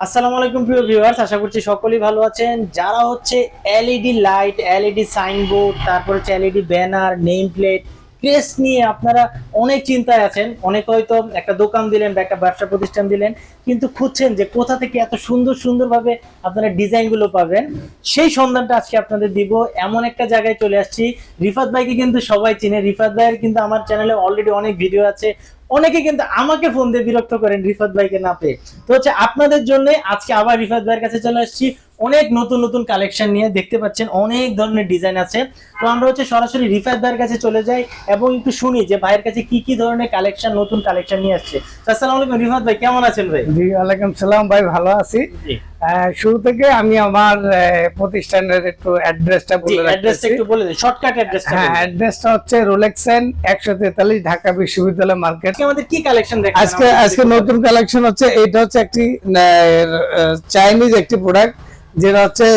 আসসালামু আলাইকুম প্রিয় ভিউয়ার্স, আশা করছি সকলেই ভালো আছেন। যারা হচ্ছে এলইডি লাইট, এলইডি সাইনবোর্ড, তারপর হচ্ছে LED banner name plate crest নিয়ে আপনারা অনেক চিন্তায় আছেন। অনেক হয়তো একটা দোকান দিলেন বা একটা ব্যবসা প্রতিষ্ঠান দিলেন, কিন্তু খুঁজছেন যে কোথা থেকে এত সুন্দর সুন্দরভাবে আপনারা ডিজাইনগুলো পাবেন। সেই সন্ধানটা আজকে আপনাদের দিব। এমন একটা জায়গায় চলে আসছি। রিফাত ভাইকে কিন্তু সবাই চিনে। রিফাত ভাইয়ের কিন্তু আমার চ্যানেলে অলরেডি অনেক ভিডিও আছে। অনেকে কিন্তু আমাকে ফোন দিয়ে বিরক্ত করেন রিফাত ভাইকে না পেয়ে। তো হচ্ছে আপনাদের জন্য আজকে আবার রিফাত ভাইয়ের কাছে চলে আসছি। অনেক নতুন নতুন কালেকশন নিয়ে দেখতে পাচ্ছেন অনেক ধরনের ডিজাইন আছে। তো আমরা হচ্ছে সরাসরি রিফাত ভাইয়ের কাছে চলে যাই এবং একটু শুনি যে ভাইয়ের কাছে কি কি ধরনের কালেকশন নতুন কালেকশন নিয়ে আসছে। আসসালামু আলাইকুম রিফাত ভাই কেমন আছেন ভাই? জি ওয়ালাইকুম সালাম ভাই ভালো আছি। শুরু থেকে আমি আমার প্রতিষ্ঠানের একটু অ্যাড্রেসটা বলে অ্যাড্রেসটা একটু বলে দিন শর্টকাট অ্যাড্রেসটা হ্যাঁ অ্যাড্রেসটা হচ্ছে রোলেক্সেন একশো তেতাল্লিশ ঢাকা বিশ্ববিদ্যালয় মার্কেট আমাদের কি কালেকশন দেখেন আজকে আজকে নতুন কালেকশন হচ্ছে এটা হচ্ছে একটি চাইনিজ একটি প্রোডাক্ট যেটা হচ্ছে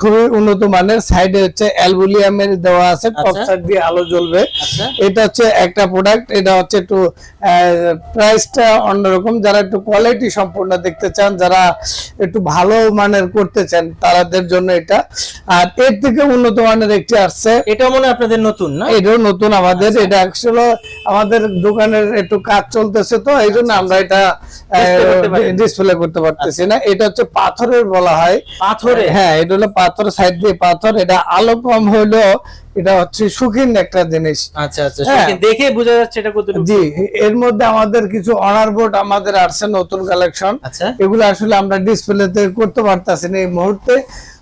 খুবই উন্নত মানের। সাইডে হচ্ছে অ্যালবুলিয়ামের দেওয়া আছে টপ আচ্ছা। সাইড দিয়ে আলো জ্বলবে। আচ্ছা। এটা হচ্ছে একটা প্রোডাক্ট এটা হচ্ছে একটু প্রাইসটা অন্যরকম। যারা একটু কোয়ালিটি সম্পূর্ণ দেখতে চান যারা একটু ভালো মানের করতে চান তাদের জন্য এটা। আর এর থেকে উন্নত মানের একটি আসছে। এটা মনে হয় আপনাদের নতুন না? এটাও নতুন আমাদের। এটা অ্যাকচুয়ালি আমাদের দোকানের একটু কাজ চলতেছে তো এই জন্য আমরা এটা। ডিসপ্লে করতে পারতেছি না। এটা হচ্ছে পাথরের বলা হয়। পাথরে? হ্যাঁ এটা হলো পাথর সাইড দিয়ে পাথর। এটা আলো কম হইলেও এটা হচ্ছে সুখিন একটা জিনিস। আচ্ছা আচ্ছা হ্যাঁ। দেখে বোঝা যাচ্ছে এটা কতটুকু। জি এর মধ্যে আমাদের কিছু অনার বোর্ড আমাদের আসছে নতুন কালেকশন আচ্ছা। এগুলো আসলে আমরা ডিসপ্লেতে করতে পারতাছি না এই মুহূর্তে।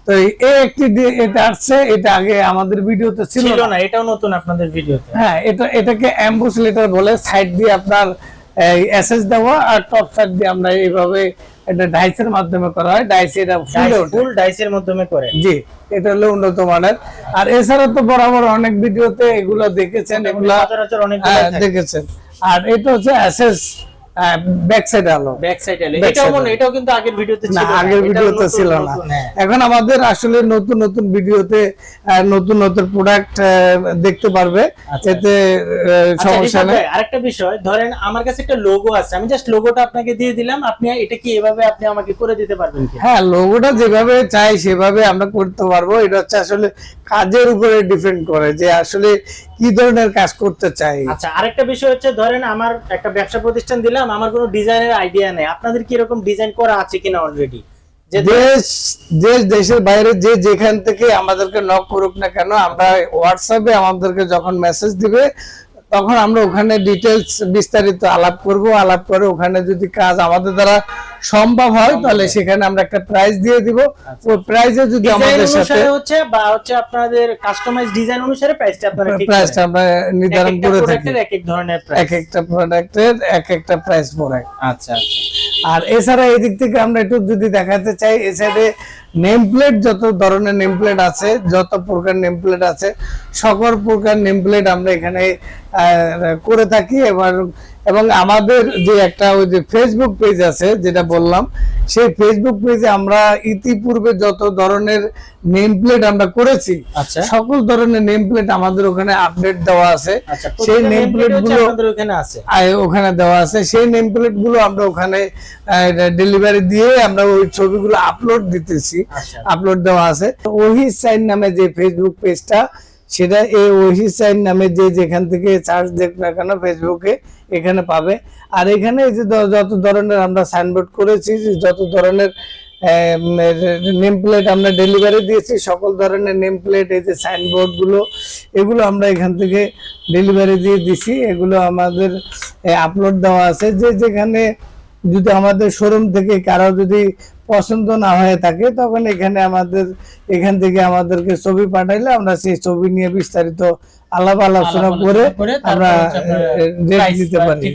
তো এই একটি এটা আসছে এটা আগে আমাদের ভিডিওতে ছিল ছিল না। না এটাও নতুন আপনাদের ভিডিওতে। হ্যাঁ এটা এটাকে অ্যাম্বুস লেটার বলে সাইড দিয়ে আপনার এসএস দেওয়া আর টপ সাইড দিয়ে আমরা এইভাবে এটা ডাইসের মাধ্যমে করা হয় ডাইসে এটা ফুলে ফুল ডাইসের মাধ্যমে করে। জি এটা হলো উন্নত মানের। আর এছাড়া তো বরাবর অনেক ভিডিওতে এগুলো দেখেছেন এগুলা হ্যাঁ, দেখেছেন। আর এটা হচ্ছে অ্যাসেস ব্যাক সাইড আলো। ব্যাক সাইড এলে এটাও মনে এটাও কিন্তু আগের ভিডিওতে ছিল না আগের ভিডিওতে ছিল না। এখন আমাদের আসলে নতুন নতুন ভিডিওতে নতুন নতুন প্রোডাক্ট দেখতে পারবে। এতে সমস্যা নেই। আরেকটা বিষয় ধরেন আমার কাছে একটা লোগো আছে। আমি জাস্ট লোগোটা আপনাকে দিয়ে দিলাম। আপনি এটা কি এভাবে আপনি আমাকে করে দিতে পারবেন কি? হ্যাঁ লোগোটা যেভাবে চাই সেভাবে আমরা করতে পারব। এটা হচ্ছে আসলে কাজের উপরে ডিপেন্ড করে যে আসলে কি ধরনের কাজ করতে চাই। আচ্ছা আরেকটা বিষয় হচ্ছে ধরেন আমার একটা ব্যবসা প্রতিষ্ঠান দিলাম। আমার কোনো ডিজাইনের আইডিয়া নেই। আপনাদের কি এরকম ডিজাইন করা আছে কিনা অলরেডি দেশ দেশ, দেশের বাইরে যে যেখান থেকে আমাদেরকে নক করুক না কেন, আমরা হোয়াটসঅ্যাপে আমাদেরকে যখন মেসেজ দিবে, তখন আমরা ওখানে ডিটেলস বিস্তারিত আলাপ করব। আলাপ করে ওখানে যদি কাজ আমাদের দ্বারা সম্ভব হয় তাহলে সেখানে আমরা একটা প্রাইস দিয়ে দিব। ওই প্রাইসে যদি আমাদের সাথে হচ্ছে বা হচ্ছে আপনাদের কাস্টমাইজ ডিজাইন অনুসারে প্রাইসটা আপনারা ঠিক প্রাইসটা আমরা নির্ধারণ করে থাকি। এক এক ধরনের প্রাইস এক একটা প্রোডাক্টের এক একটা প্রাইস পড়ে আচ্ছা আচ্ছা। আর এছাড়া এই দিক থেকে আমরা একটু যদি দেখাতে চাই এছাড়া নেম প্লেট যত ধরনের নেম প্লেট আছে যত প্রকার নেম প্লেট আছে সকল প্রকার নেম প্লেট আমরা এখানে করে থাকি। এবার এবং আমাদের যে একটা ওই যে ফেসবুক পেজ আছে যেটা বললাম সেই ফেসবুক পেজে আমরা ইতিপূর্বে যত ধরনের নেম প্লেট আমরা করেছি আচ্ছা। সকল ধরনের নেম প্লেট আমাদের ওখানে আপডেট দেওয়া আছে। আচ্ছা সেই নেম প্লেটগুলো ওখানে আছে। আয় ওখানে দেওয়া আছে। সেই নেম প্লেটগুলো আমরা ওখানে ডেলিভারি দিয়ে আমরা ওই ছবিগুলো আপলোড দিতেছি। আচ্ছা। আপলোড দেওয়া আছে। ওহি সাইন নামে যে ফেসবুক পেজটা সেটা এই ওহি সাইন নামে যে যেখান থেকে চার্জ দেখ না কেন ফেসবুকে এখানে পাবে। আর এখানে যে যত ধরনের আমরা সাইনবোর্ড করেছি, যত ধরনের নেম প্লেট আমরা ডেলিভারি দিয়েছি, সকল ধরনের নেম প্লেট এই যে সাইনবোর্ডগুলো এগুলো আমরা এখান থেকে ডেলিভারি দিয়ে দিছি। এগুলো আমাদের আপলোড দেওয়া আছে। যে যেখানে যদি আমাদের শোরুম থেকে কারও যদি পছন্দ না হয়ে থাকে তখন এখানে আমাদের এখান থেকে আমাদেরকে ছবি পাঠাইলে আমরা সেই ছবি নিয়ে বিস্তারিত আলাপ আলোচনা করে আমরা রেট দিতে পারি।